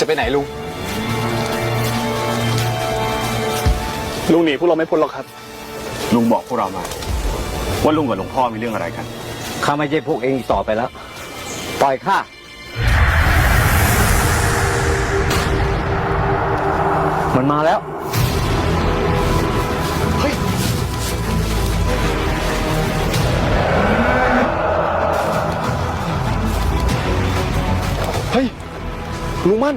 จะไปไหนลุง ลุงหนีพวกเราไม่พ้นหรอกครับ ลุงบอกพวกเรามา ว่าลุงกับหลวงพ่อมีเรื่องอะไรกัน ข้าไม่ใช่พวกเองอีกต่อไปแล้ว ปล่อยข้า มันมาแล้ว เฮ้ย ลุงมั่น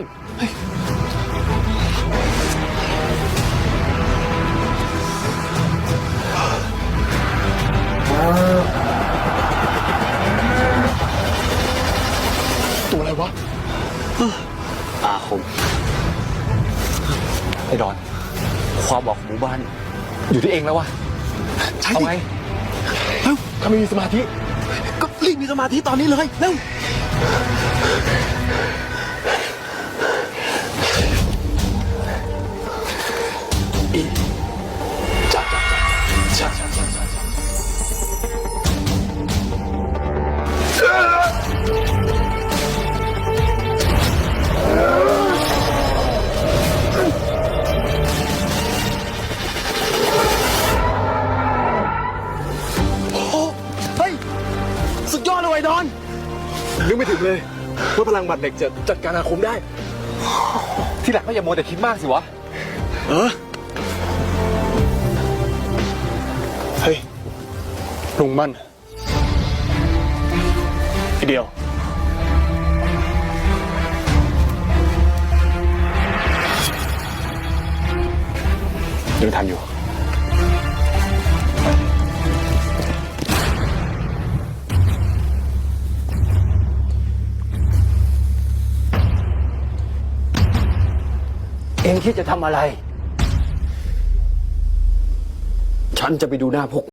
ตัวอะไรวะอาคม ไอ้ดอน ความบอกของหมู่บ้าน อยู่ที่เองแล้ววะใช่เอาดิไงเร็วถ้าไม่มีสมาธิ ก็รีบมีสมาธิตอนนี้เลยเร็ว จ้าจ้าจ้าจ้าจ้าจ้าจ้าโอ้โหเฮ้ยสุดยอดเลยไอ้ดอนนึกไม่ถึงเลย ว่าพลังบัตรเหล็กจะจัดการอาคมได้ ที่หลังก็อย่าโมวแต่คิดมากสิวะ เออ ลุงมั่นไอเดียว ยังทันอยู่ เองคิดจะทำอะไร ฉันจะไปดูหน้าพวก